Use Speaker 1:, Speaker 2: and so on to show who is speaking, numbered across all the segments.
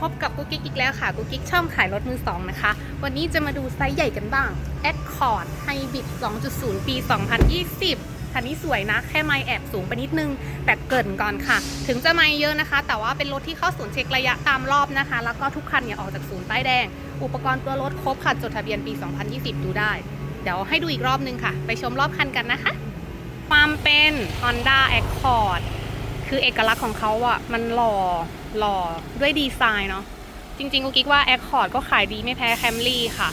Speaker 1: พบกับกุ๊กกิ๊กอีกแล้วค่ะ กุ๊กกิ๊กช่องขายรถมือสองนะคะ วันนี้จะมาดูไซส์ใหญ่กันบ้าง Accord Hybrid 2.0 ปี 2020 คันนี้สวยนะ แค่ไม่แอบสูงไปนิดนึง แต่เกินก่อนค่ะ ถึงจะไม่เยอะนะคะ แต่ว่าเป็นรถที่เข้าศูนย์เช็คระยะตามรอบนะคะ แล้วก็ทุกคันเนี่ยออกจากศูนย์ป้ายแดง อุปกรณ์ตัวรถครบค่ะ จดทะเบียนปี 2020 ดูได้ เดี๋ยวให้ดูอีกรอบนึงค่ะ ไปชมรอบคันกันนะคะ ความเป็น Honda Accord คือเอกลักษณ์ของเขาอะมันหล่อหล่อด้วยดีไซน์เนาะจริงๆกูกิ๊กว่า Accord ก็ขายดีไม่แพ้ Camry ค่ะ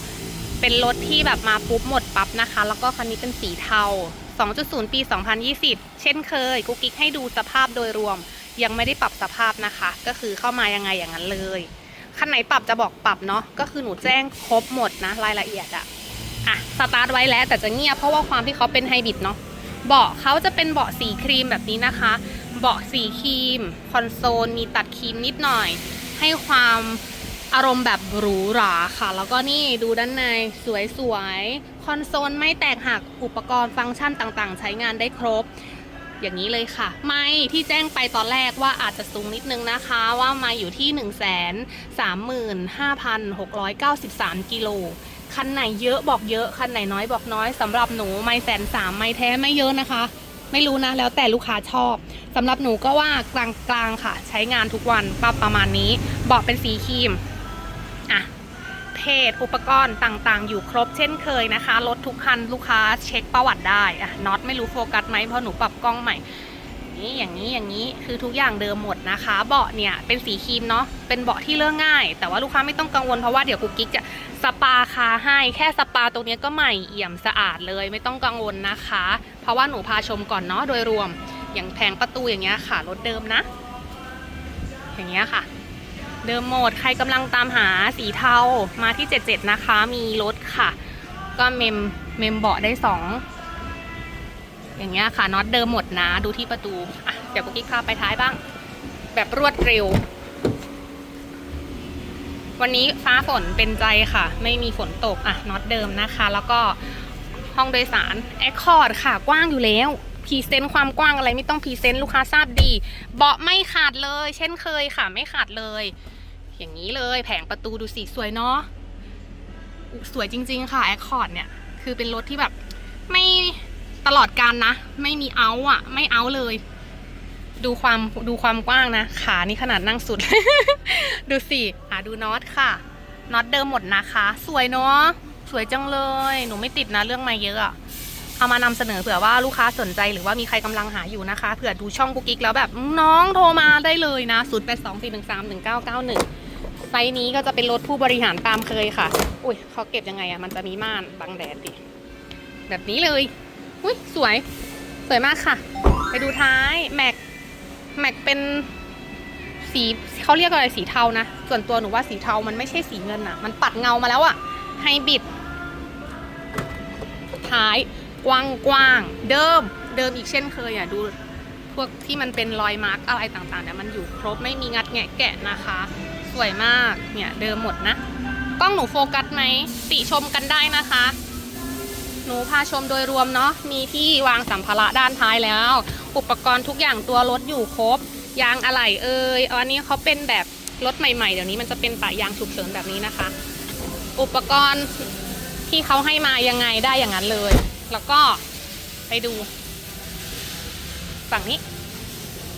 Speaker 1: เป็นรถที่แบบมาปุ๊บหมดปั๊บนะคะ แล้วก็คันนี้เป็นสีเทา 2.0 ปี 2020 เช่นเคยกูกิ๊กให้ดูสภาพโดยรวม ยังไม่ได้ปรับสภาพนะคะ ก็คือเข้ามายังไงอย่างนั้นเลยคันไหนปรับจะบอกปรับเนาะก็คือหนูแจ้งครบหมดนะรายละเอียดอะอะสตาร์ทไว้แล้วแต่จะเงียบเพราะว่าความที่เขาเป็นไฮบริดเนาะเบาะเขาจะเป็นเบาะสีครีมแบบนี้นะคะ เบาะสีครีม คอนโซลมีตัดครีมนิดหน่อย ให้ความอารมณ์แบบหรูหราค่ะ แล้วก็นี่ดูด้านในสวยๆ คอนโซลไม่แตกหักอุปกรณ์ฟังก์ชันต่างๆ ใช้งานได้ครบ อย่างนี้เลยค่ะ ไม่ที่แจ้งไปตอนแรกว่าอาจจะสูงนิดนึงนะคะ ว่ามาอยู่ที่ 1 3 5 6 9 3 กิโลคันไหนเยอะบอกเยอะ คันไหนน้อยบอกน้อยสำหรับหนูไม่แสนสามไม่แท้ไม่เยอะนะคะ ไม่รู้นะ แล้วแต่ลูกค้าชอบสำหรับหนูก็ว่ากลางๆค่ะ ใช้งานทุกวันปรับประมาณนี้เบาะเป็นสีครีมอะเพจอุปกรณ์ต่างๆ อยู่ครบเช่นเคยนะคะรถทุกคันลูกค้าเช็คประวัติได้อะน็อตไม่รู้โฟกัสไหมเพราะหนูปรับกล้องใหม่ นี่อย่างนี้อย่างนี้คือทุกอย่างเดิมหมดนะคะ เบาะเนี่ยเป็นสีครีมเนาะเป็นเบาะที่เลื่อนง่าย แต่ว่าลูกค้าไม่ต้องกังวลเพราะว่าเดี๋ยวกุ๊กกิ๊กจะสปาคาให้แค่สปาตรงนี้ก็ใหม่เอี่ยมสะอาดเลยไม่ต้องกังวลนะคะ เพราะว่าหนูพาชมก่อนเนาะโดยรวม อย่างแผงประตูอย่างเงี้ยค่ะรถเดิมนะ อย่างเงี้ยค่ะ เดิมหมดใครกำลังตามหาสีเทามาที่ 77 นะคะ มีรถค่ะ ก็เมมเมมเบาะได้ส อย่างเงี้ยค่ะน็อตเดิมหมดนะดูที่ประตูอะเดี๋ยวกุ๊กกิ๊กพาไปท้ายบ้าง แบบรวดเร็ว วันนี้ฟ้าฝนเป็นใจค่ะ ไม่มีฝนตกอะน็อตเดิมนะคะ แล้วก็ห้องโดยสารแอคคอร์ดค่ะกว้างอยู่แล้วพรีเซนต์ความกว้างอะไรไม่ต้องพรีเซนต์ลูกค้าทราบดี เบาะไม่ขาดเลย เช่นเคยค่ะไม่ขาดเลย อย่างนี้เลยแผงประตูดูสีสวยเนาะสวยจริง ๆ ค่ะแอคคอร์ดเนี่ย คือเป็นรถที่แบบไม่ ตลอดการนะ ไม่มีเอาอะไม่เอาเลย ดูความดูความกว้างนะ ขานี่ขนาดนั่งสุด ดูสิอะดูน็อตค่ะน็อตเดิมหมดนะคะ สวยเนาะสวยจังเลย หนูไม่ติดนะเรื่องมาเยอะเอามานำเสนอเผื่อว่าลูกค้าสนใจหรือว่ามีใครกำลังหาอยู่นะคะเผื่อดูช่องกุ๊กกิ๊กแล้วแบบน้องโทรมาได้เลยนะ0 8 2 4 1 3 1 9 9 1ไซส์นี้ก็จะเป็นรถผู้บริหารตามเคยค่ะ อุ้ยเขาเก็บยังไงอะมันจะมีม่านบังแดดดิแบบนี้เลย อุ้ยสวย สวยมากค่ะ ไปดูท้ายแม็กแม็กเป็นสีเขาเรียกอะไรสีเทานะ ส่วนตัวหนูว่าสีเทามันไม่ใช่สีเงินอะมันปัดเงามาแล้วอะไฮบริดท้ายกว้างกว้างเดิมเดิมอีกเช่นเคยอะดูพวกที่มันเป็นรอยมาร์กอะไรต่างๆเนี่ยมันอยู่ครบไม่มีงัดแงะแกะนะคะ สวยมากเนี่ยเดิมหมดนะกล้องหนูโฟกัสไหมติชมกันได้นะคะ หนูพาชมโดยรวมเนาะมีที่วางสัมภาระด้านท้ายแล้ว อุปกรณ์ทุกอย่างตัวรถอยู่ครบ ยางอะไหล่เอ่ยอันนี้เขาเป็นแบบรถใหม่ๆ เดี๋ยวนี้มันจะเป็นปะยางฉุกเฉินแบบนี้นะคะ อุปกรณ์ที่เขาให้มายังไงได้อย่างนั้นเลย แล้วก็ไปดู ฝั่งนี้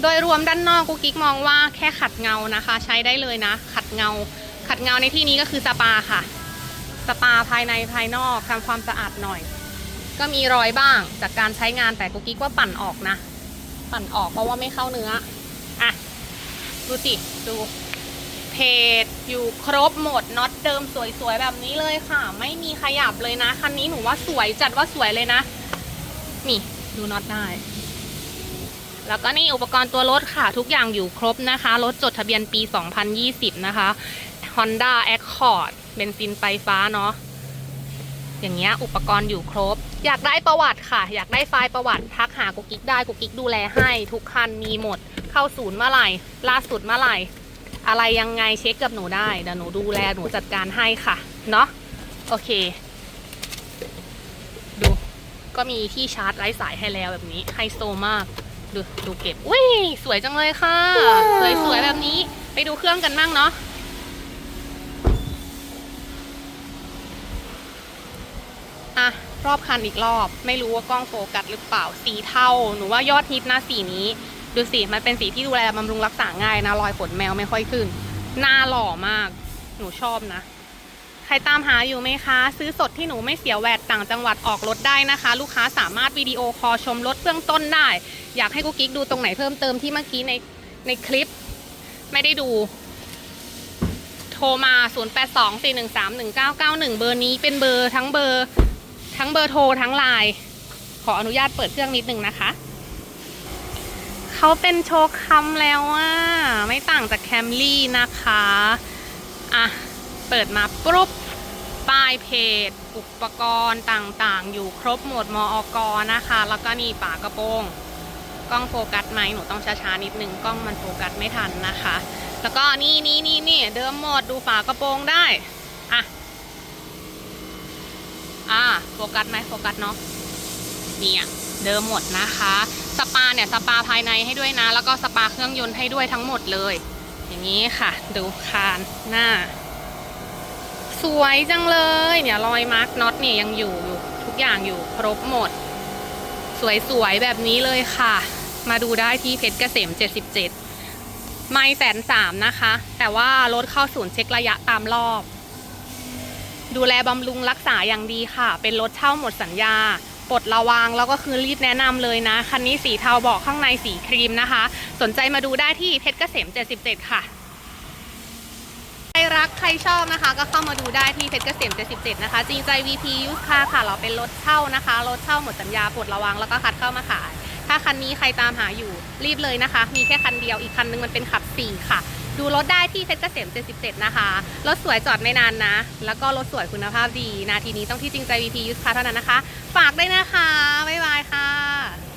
Speaker 1: โดยรวมด้านนอกกุ๊กกิ๊กมองว่าแค่ขัดเงานะคะ ใช้ได้เลยนะ ขัดเงา ขัดเงาในที่นี้ก็คือสปาค่ะ สปาภายในภายนอกทำความสะอาดหน่อย ก็มีรอยบ้างจากการใช้งานแต่กุ๊กกิ๊กว่าปั่นออกนะ ปั่นออกเพราะว่าไม่เข้าเนื้อ อะ ดูสิ ดู เพจอยู่ครบหมดน็อตเดิมสวยๆ แบบนี้เลยค่ะ ไม่มีขยับเลยนะ คันนี้หนูว่าสวยจัดว่าสวยเลยนะ นี่ดูน็อตได้ แล้วก็นี่อุปกรณ์ตัวรถค่ะ ทุกอย่างอยู่ครบนะคะ รถจดทะเบียนปี 2020 นะคะ Honda Accord เบนซินไฟฟ้าเนาะอย่างเงี้ยอุปกรณ์อยู่ครบ อยากได้ประวัติค่ะ อยากได้ไฟล์ประวัติทักหากุ๊กกิ๊กได้กุ๊กกิ๊กดูแลให้ ทุกคันมีหมด เข้าศูนย์เมื่อไหร่ ล่าสุดเมื่อไหร่ อะไรยังไงเช็คกับหนูได้เดี๋ยวหนูดูแลหนูจัดการให้ค่ะ เนาะโอเค ดู ก็มีที่ชาร์จไร้สายให้แล้วแบบนี้ไฮโซมาก ดูดูเก็บอุ้ยสวยจังเลยค่ะ สวยสวยๆแบบนี้ ไปดูเครื่องกันบ้างเนาะ รอบคันอีกรอบ ไม่รู้ว่ากล้องโฟกัสหรือเปล่าสีเทาหนูว่ายอดฮิตนะสีนี้ ดูสิมันเป็นสีที่ดูแลบำรุงรักษาง่ายนะรอยขนแมวไม่ค่อยขึ้น หน้าหล่อมาก หนูชอบนะ ใครตามหาอยู่ไหมคะ ซื้อสดที่หนูไม่เสียแวดต่างจังหวัดออกรถได้นะคะ ลูกค้าสามารถวิดีโอคอลชมรถเบื้องต้นได้ อยากให้กุ๊กกิ๊กดูตรงไหนเพิ่มเติมที่เมื่อกี้ในในคลิป ไม่ได้ดูโทรมา 0824131991 เบอร์นี้เป็นเบอร์ทั้งเบอร์ ทั้งเบอร์โทรทั้งไลน์ขออนุญาตเปิดเครื่องนิดนึงนะคะเขาเป็นโชว์คำแล้วอะไม่ต่างจากแคมรี่นะคะอะเปิดมาปุ๊บป้ายเพจ อุปกรณ์ต่างๆ อยู่ครบหมดมอกนะคะ แล้วก็นี่ฝากระโปรงกล้องโฟกัสไหมหนูต้องช้าๆนิดนึงกล้องมันโฟกัสไม่ทันนะคะ แล้วก็นี่นี่นี่นี่เดิมหมดดูฝากระโปรงได้อะ อะโฟกัสไหมโฟกัสเนาะเนี่ยเดิมหมดนะคะ สปาเนี่ยสปาภายในให้ด้วยนะ แล้วก็สปาเครื่องยนต์ให้ด้วยทั้งหมดเลย อย่างนี้ค่ะ ดูคานหน้า สวยจังเลยเนี่ยรอยมาร์กน็อตเนี่ยยังอยู่อยู่ทุกอย่างอยู่ครบหมด สวยๆแบบนี้เลยค่ะ มาดูได้ที่เพชรเกษม 77 ไม่แสนสามนะคะ แต่ว่ารถเข้าศูนย์เช็คระยะตามรอบ ดูแลบำรุงรักษาอย่างดีค่ะ เป็นรถเช่าหมดสัญญาปลดระวางแล้วก็คือรีบแนะนำเลยนะ คันนี้สีเทาเบอกข้างในสีครีมนะคะ สนใจมาดูได้ที่เพชรเกษม 77 ค่ะ ใครรักใครชอบนะคะ ก็เข้ามาดูได้ที่เพชรเกษม 77 นะคะ จริงใจ VP ยูสคาค่ะ เราเป็นรถเช่านะคะ รถเช่าหมดสัญญาปลดระวังแล้วก็คัดเข้ามาขาย ถ้าคันนี้ใครตามหาอยู่รีบเลยนะคะ มีแค่คันเดียวอีกคันนึงมันเป็นขับ 4 ค่ะ ดูรถได้ที่เพชรเกษม77 นะคะ รถสวยจอดไม่นานนะ แล้วก็รถสวยคุณภาพดี นาทีนี้ต้องที่จริงใจ VP ยุทธาเท่านั้นนะคะ ฝากด้วยนะคะ บ๊ายบายค่ะ